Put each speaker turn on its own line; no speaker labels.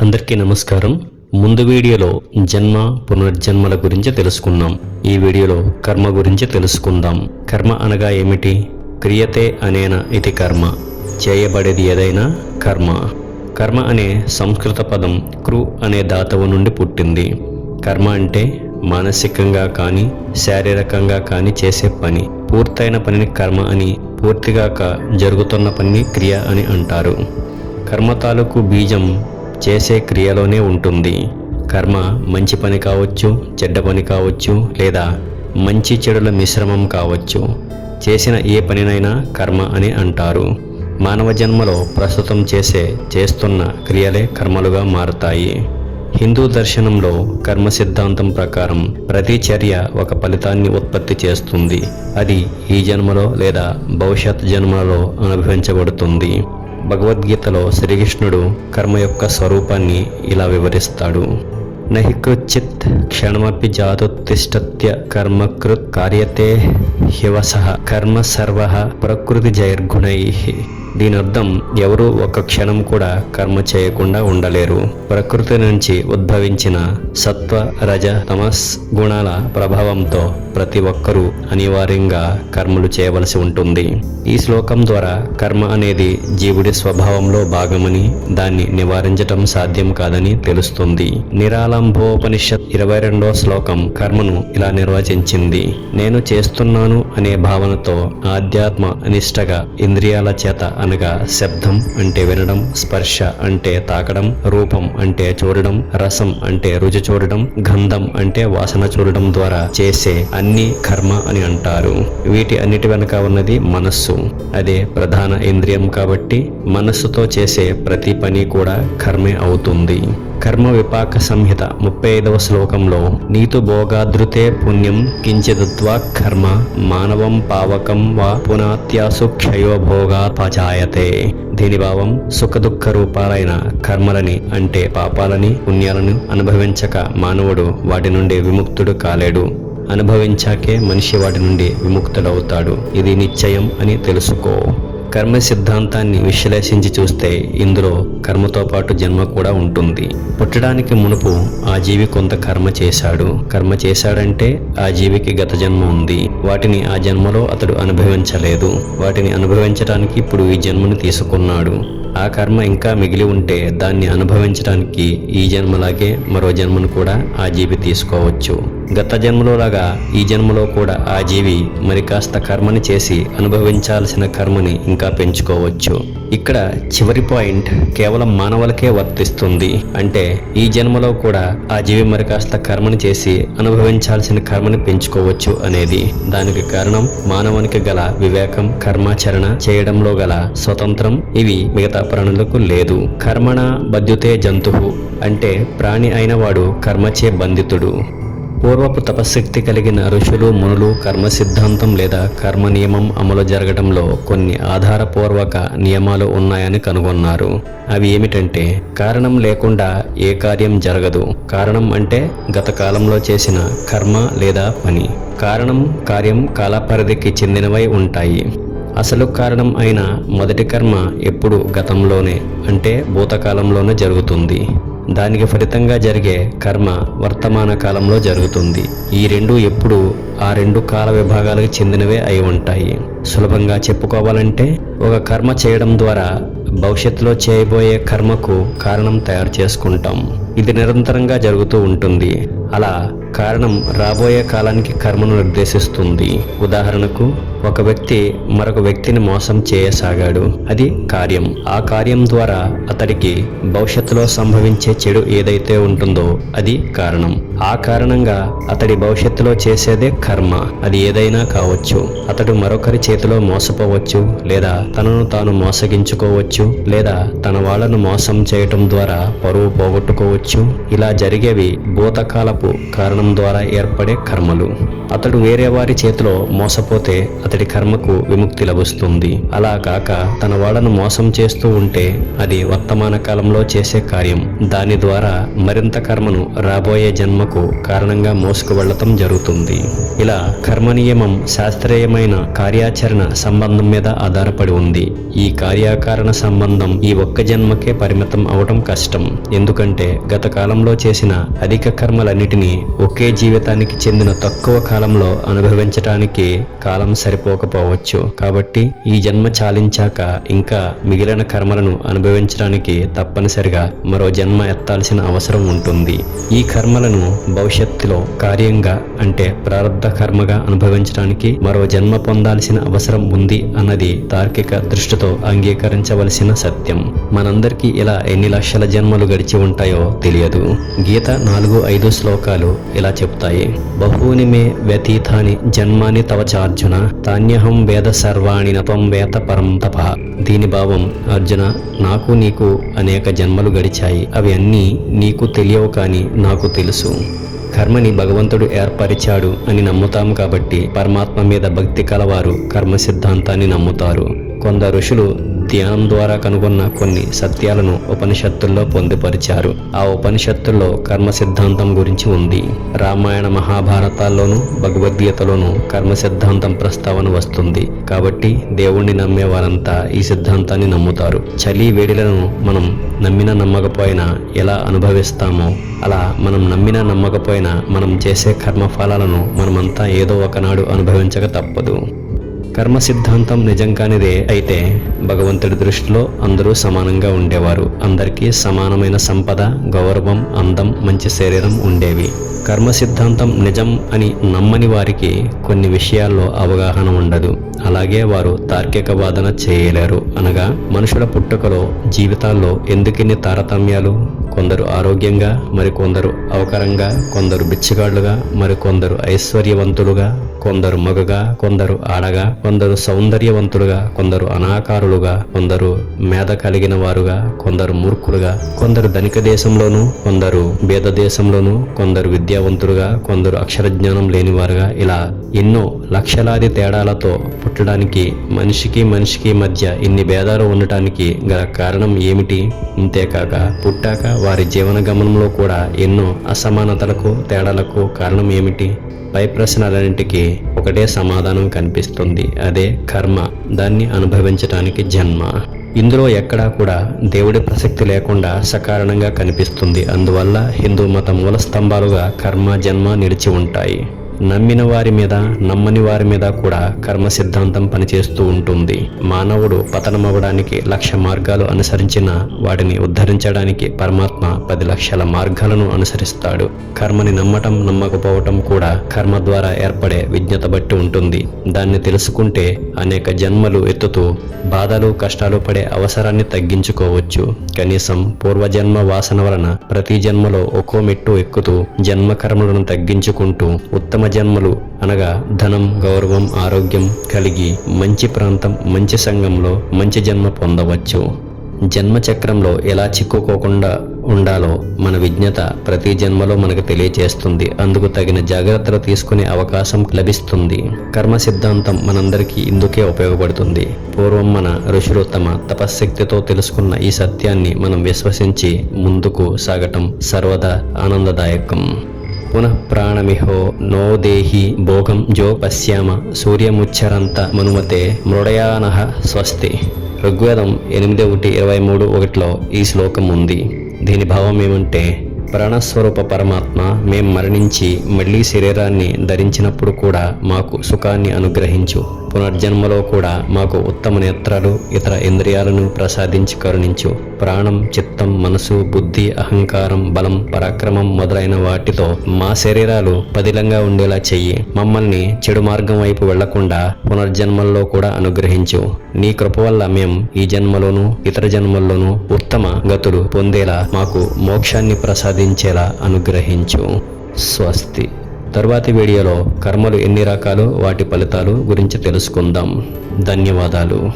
అందరికీ నమస్కారం. ముందు వీడియోలో జన్మ పునర్జన్మల గురించి తెలుసుకున్నాం ఈ వీడియోలో కర్మ గురించి తెలుసుకుందాం. కర్మ అనగా ఏమిటి? క్రియతే అనేన ఇది కర్మ. చేయబడేది ఏదైనా కర్మ. కర్మ అనే సంస్కృత పదం క్రు అనే దాతవు నుండి పుట్టింది. కర్మ అంటే మానసికంగా కానీ శారీరకంగా కానీ చేసే పని. పూర్తయిన పనిని కర్మ అని పూర్తిగాక జరుగుతున్న పనిని క్రియ అని అంటారు. కర్మ తాలూకు బీజం చేసే క్రియలోనే ఉంటుంది. కర్మ మంచి పని కావచ్చు చెడ్డ పని కావచ్చు లేదా మంచి చెడుల మిశ్రమం కావచ్చు. చేసిన ఏ పనినైనా కర్మ అని అంటారు. మానవ జన్మలో ప్రస్తుతం చేసే చేస్తున్న క్రియలే కర్మలుగా మారతాయి. హిందూ దర్శనంలో కర్మ సిద్ధాంతం ప్రకారం ప్రతి చర్య ఒక ఫలితాన్ని ఉత్పత్తి చేస్తుంది. అది ఈ జన్మలో లేదా భవిష్యత్ జన్మలలో అనుభవించబడుతుంది. భగవద్గీతలో శ్రీకృష్ణుడు కర్మ యొక్క స్వరూపాన్ని ఇలా వివరిస్తాడు. నహి కృచిత్ క్షణమపి జాతుత్తిష్టత్య కర్మకృత్ కార్యతే హ్యవస కర్మ సర్వ ప్రకృతి జైర్గుణై. దీని అర్థం ఎవరూ ఒక క్షణం కూడా కర్మ చేయకుండా ఉండలేరు. ప్రకృతి నుంచి ఉద్భవించిన సత్వ రజ తమస్ గుణాల ప్రభావంతో ప్రతి ఒక్కరూ అనివార్యంగా కర్మలు చేయవలసి ఉంటుంది. ఈ శ్లోకం ద్వారా కర్మ అనేది జీవుడి స్వభావంలో భాగమని దాన్ని నివారించటం సాధ్యం కాదని తెలుస్తుంది. నిరాలంభోపనిషత్ ఇరవై రెండో శ్లోకం కర్మను ఇలా నిర్వచించింది. నేను చేస్తున్నాను అనే భావనతో ఆధ్యాత్మ అనిష్టగా ఇంద్రియాల చేత అనగా శబ్దం అంటే వినడం స్పర్శ అంటే తాకడం రూపం అంటే చూడడం రసం అంటే రుచి చూడడం గంధం అంటే వాసన చూడడం ద్వారా చేసే అన్ని కర్మ అని అంటారు. వీటి అన్నిటి వెనుక ఉన్నది మనస్సు. అదే ప్రధాన ఇంద్రియం కాబట్టి మనస్సుతో చేసే ప్రతి పని కూడా కర్మే అవుతుంది. కర్మ విపాక సంహిత ముప్పై ఐదవ శ్లోకంలో నీతు భోగాదృతే పుణ్యం కించిదత్వా కర్మ మానవం పావకం వా పునాత్యాసు క్షయోభోగా పచాయతే. దీని భావం సుఖదుఖ రూపాలైన కర్మలని అంటే పాపాలని పుణ్యాలను అనుభవించక మానవుడు వాటి నుండి విముక్తుడు కాలేడు. అనుభవించాకే మనిషి వాటి నుండి విముక్తుడవుతాడు. ఇది నిశ్చయం అని తెలుసుకో. కర్మ సిద్ధాంతాన్ని విశ్లేషించి చూస్తే ఇందులో కర్మతో పాటు జన్మ కూడా ఉంటుంది. పుట్టడానికి మునుపు ఆ జీవి కొంత కర్మ చేశాడు. కర్మ చేశాడంటే ఆ జీవికి గత జన్మ ఉంది. వాటిని ఆ జన్మలో అతడు అనుభవించలేదు. వాటిని అనుభవించడానికి ఇప్పుడు ఈ జన్మను తీసుకున్నాడు. ఆ కర్మ ఇంకా మిగిలి ఉంటే దాన్ని అనుభవించడానికి ఈ జన్మలాగే మరో జన్మను కూడా ఆ జీవి తీసుకోవచ్చు. గత జన్మలోలాగా ఈ జన్మలో కూడా ఆ జీవి మరి కాస్త కర్మని చేసి అనుభవించాల్సిన కర్మని ఇంకా పెంచుకోవచ్చు. ఇక్కడ చివరి పాయింట్ కేవలం మానవులకే వర్తిస్తుంది. అంటే ఈ జన్మలో కూడా ఆ జీవి మరి కాస్త కర్మని చేసి అనుభవించాల్సిన కర్మని పెంచుకోవచ్చు అనేది. దానికి కారణం మానవునికి గల వివేకం కర్మాచరణ చేయడంలో గల స్వతంత్రం. ఇవి మిగతా ప్రాణులకు లేదు. కర్మణ బద్యుతే జంతువు అంటే ప్రాణి అయిన వాడు కర్మచే బంధితుడు. పూర్వపు తపశక్తి కలిగిన ఋషులు మునులు కర్మ సిద్ధాంతం లేదా కర్మ నియమం అమలు జరగడంలో కొన్ని ఆధారపూర్వక నియమాలు ఉన్నాయని కనుగొన్నారు. అవి ఏమిటంటే కారణం లేకుండా ఏ కార్యం జరగదు. కారణం అంటే గత కాలంలో చేసిన కర్మ లేదా పని. కారణం కార్యం కాలపరిధికి చెందినవై ఉంటాయి. అసలు కారణం అయిన మొదటి కర్మ ఎప్పుడు గతంలోనే అంటే భూతకాలంలోనే జరుగుతుంది. దానికి ఫలితంగా జరిగే కర్మ వర్తమాన కాలంలో జరుగుతుంది. ఈ రెండు ఎప్పుడు ఆ రెండు కాల విభాగాలకు చెందినవే అయి ఉంటాయి. సులభంగా చెప్పుకోవాలంటే ఒక కర్మ చేయడం ద్వారా భవిష్యత్తులో చేయబోయే కర్మకు కారణం తయారు చేసుకుంటాం. ఇది నిరంతరంగా జరుగుతూ ఉంటుంది. అలా కారణం రాబోయే కాలానికి కర్మను నిర్దేశిస్తుంది. ఉదాహరణకు ఒక వ్యక్తి మరొక వ్యక్తిని మోసం చేయసాగాడు. అది కార్యం. ఆ కార్యం ద్వారా అతడికి భవిష్యత్తులో సంభవించే చెడు ఏదైతే ఉంటుందో అది కారణం. ఆ కారణంగా అతడి భవిష్యత్తులో చేసేదే కర్మ. అది ఏదైనా కావచ్చు. అతడు మరొకరి చేతిలో మోసపోవచ్చు లేదా తనను తాను మోసగించుకోవచ్చు లేదా తన వాళ్ళను మోసం చేయటం ద్వారా పరువు పోగొట్టుకోవచ్చు. ఇలా జరిగేవి భూతకాలపు కారణం మోసం ద్వారా ఏర్పడే కర్మలు. అతడు వేరే వారి చేతిలో మోసపోతే అతడి కర్మకు విముక్తి లభిస్తుంది. అలా కాక తన వాళ్ళను మోసం చేస్తూ ఉంటే అది వర్తమాన కాలంలో చేసే కార్యం. దాని ద్వారా మరింత కర్మను రాబోయే జన్మకు కారణంగా మోసుకు వెళ్ళటం జరుగుతుంది. ఇలా కర్మ నియమం శాస్త్రీయమైన కార్యాచరణ సంబంధం మీద ఆధారపడి ఉంది. ఈ కార్యాకారణ సంబంధం ఈ ఒక్క జన్మకే పరిమితం అవటం కష్టం. ఎందుకంటే గత కాలంలో చేసిన అధిక కర్మలన్నిటినీ ఒకే జీవితానికి చెందిన తక్కువ కాలంలో అనుభవించటానికి కాలం సరిపోకపోవచ్చు. కాబట్టి ఈ జన్మ చాలించాక ఇంకా మిగిలిన కర్మలను అనుభవించడానికి తప్పనిసరిగా మరో జన్మ ఎత్తాల్సిన అవసరం ఉంటుంది. ఈ కర్మలను భవిష్యత్తులో కార్యంగా అంటే ప్రారంధ కర్మగా అనుభవించడానికి మరో జన్మ పొందాల్సిన అవసరం ఉంది అన్నది తార్కిక దృష్టితో అంగీకరించవలసిన సత్యం. మనందరికీ ఇలా ఎన్ని లక్షల జన్మలు గడిచి ఉంటాయో తెలియదు. గీత నాలుగు ఐదు శ్లోకాలు ఇలా చెప్తాయి. బహూని మే వ్యతీతాని జన్మాని తవ చార్జున తాన్యహం వేద సర్వాణి నతం వేత పరం తప. దీని భావం అర్జున నాకు నీకు అనేక జన్మలు గడిచాయి. అవి అన్నీ నీకు తెలియవు కానీ నాకు తెలుసు. కర్మని భగవంతుడు ఏర్పరిచాడు అని నమ్ముతాం కాబట్టి పరమాత్మ మీద భక్తి కలవారు కర్మ సిద్ధాంతాన్ని నమ్ముతారు. కొందరు ఋషులు ధ్యానం ద్వారా కనుగొన్న కొన్ని సత్యాలను ఉపనిషత్తుల్లో పొందుపరిచారు. ఆ ఉపనిషత్తుల్లో కర్మ సిద్ధాంతం గురించి ఉంది. రామాయణ మహాభారతాల్లోనూ భగవద్గీతలోనూ కర్మ సిద్ధాంతం ప్రస్తావన వస్తుంది. కాబట్టి దేవుణ్ణి నమ్మే వారంతా ఈ సిద్ధాంతాన్ని నమ్ముతారు. చలి వేడిలను మనం నమ్మిన నమ్మకపోయినా ఎలా అనుభవిస్తామో అలా మనం నమ్మిన నమ్మకపోయినా మనం చేసే కర్మఫలాలను మనమంతా ఏదో ఒకనాడు అనుభవించక తప్పదు. కర్మ సిద్ధాంతం నిజంగానిదే అయితే భగవంతుడి దృష్టిలో అందరూ సమానంగా ఉండేవారు. అందరికీ సమానమైన సంపద గౌరవం అందం మంచి శరీరం ఉండేవి. కర్మ సిద్ధాంతం నిజం అని నమ్మని వారికి కొన్ని విషయాల్లో అవగాహన ఉండదు. అలాగే వారు తార్కిక వాదన చేయలేరు. అనగా మనుషుల పుట్టుకలో జీవితాల్లో ఎందుకిన్ని తారతమ్యాలు? కొందరు ఆరోగ్యంగా మరికొందరు అవకరంగా కొందరు బిచ్చగాళ్ళుగా మరికొందరు ఐశ్వర్యవంతులుగా కొందరు మగగా కొందరు ఆడగా కొందరు సౌందర్యవంతులుగా కొందరు అనాకారులుగా కొందరు మేధ కలిగిన వారుగా కొందరు మూర్ఖులుగా కొందరు ధనిక దేశంలోను కొందరు బేద దేశంలోను కొందరు విద్యావంతులుగా కొందరు అక్షరజ్ఞానం లేనివారుగా ఇలా ఎన్నో లక్షలాది తేడాలతో పుట్టడానికి మనిషికి మనిషికి మధ్య ఇన్ని భేదాలు ఉండటానికి గల కారణం ఏమిటి? ఇంతేకాక పుట్టాక వారి జీవన గమనంలో కూడా ఎన్నో అసమానతలకు తేడాలకు కారణం ఏమిటి? పై ప్రశ్నలన్నింటికీ ఒకటే సమాధానం కనిపిస్తుంది. అదే కర్మ. దాన్ని అనుభవించటానికి జన్మ. ఇందులో ఎక్కడా కూడా దేవుడి ప్రసక్తి లేకుండా సకారణంగా కనిపిస్తుంది. అందువల్ల హిందూ మత మూల స్తంభాలుగా కర్మ జన్మ నిలిచి ఉంటాయి. నమ్మిన వారి మీద నమ్మని వారి మీద కూడా కర్మ సిద్ధాంతం పనిచేస్తూ ఉంటుంది. మానవుడు పతనమవడానికి లక్ష మార్గాలు అనుసరించిన వాటిని ఉద్ధరించడానికి పరమాత్మ పది లక్షల మార్గాలను అనుసరిస్తాడు. కర్మని నమ్మటం నమ్మకపోవటం కూడా కర్మ ద్వారా ఏర్పడే విజ్ఞత బట్టి ఉంటుంది. దాన్ని తెలుసుకుంటే అనేక జన్మలు ఎత్తుతూ బాధలు కష్టాలు పడే అవసరాన్ని తగ్గించుకోవచ్చు. కనీసం పూర్వజన్మ వాసన వలన ప్రతి జన్మలో ఒక్కో మెట్టు ఎక్కుతూ జన్మ కర్మలను తగ్గించుకుంటూ ఉత్తమ జన్మలు అనగా ధనం గౌరవం ఆరోగ్యం కలిగి మంచి ప్రాంతం మంచి సంఘంలో మంచి జన్మ పొందవచ్చు. జన్మ చక్రంలో ఎలా చిక్కుకోకుండా ఉండాలో మన విజ్ఞత ప్రతి జన్మలో మనకు తెలియచేస్తుంది. అందుకు తగిన జాగ్రత్తలు తీసుకునే అవకాశం లభిస్తుంది. కర్మ సిద్ధాంతం మనందరికీ ఇందుకే ఉపయోగపడుతుంది. పూర్వం మన ఋషులు తమ తపశ్శక్తితో తెలుసుకున్న ఈ సత్యాన్ని మనం విశ్వసించి ముందుకు సాగటం సర్వదా ఆనందదాయకం. పునః ప్రాణమిహో నో దేహి భోగం జో పశ్యామ సూర్యముచ్చరంత మనుమతే మృడయానః స్వస్తి ఋగ్వేదం ఎనిమిది ఒకటి ఇరవై మూడు ఒకటిలో ఈ శ్లోకం ఉంది। దీని భావం ఏమంటే ప్రాణస్వరూప పరమాత్మ మేం మరణించి మళ్ళీ శరీరాన్ని ధరించినప్పుడు కూడా మాకు సుఖాన్ని అనుగ్రహించు। పునర్జన్మలో కూడా మాకు ఉత్తమ నేత్రాలు ఇతర ఇంద్రియాలను ప్రసాదించి కరుణించు. ప్రాణం చిత్తం మనసు బుద్ధి అహంకారం బలం పరాక్రమం మొదలైన వాటితో మా శరీరాలు పదిలంగా ఉండేలా చెయ్యి. మమ్మల్ని చెడు మార్గం వైపు వెళ్ళకుండా పునర్జన్మల్లో కూడా అనుగ్రహించు. నీ కృప వల్ల మేం ఈ జన్మలోనూ ఇతర జన్మల్లోనూ ఉత్తమ గతులు పొందేలా మాకు మోక్షాన్ని ప్రసాదించేలా అనుగ్రహించు. స్వస్తి. తరువాతి వీడియోలో కర్మలు ఎన్ని రకాలు? వాటి ఫలితాలు గురించి తెలుసుకుందాం. ధన్యవాదాలు.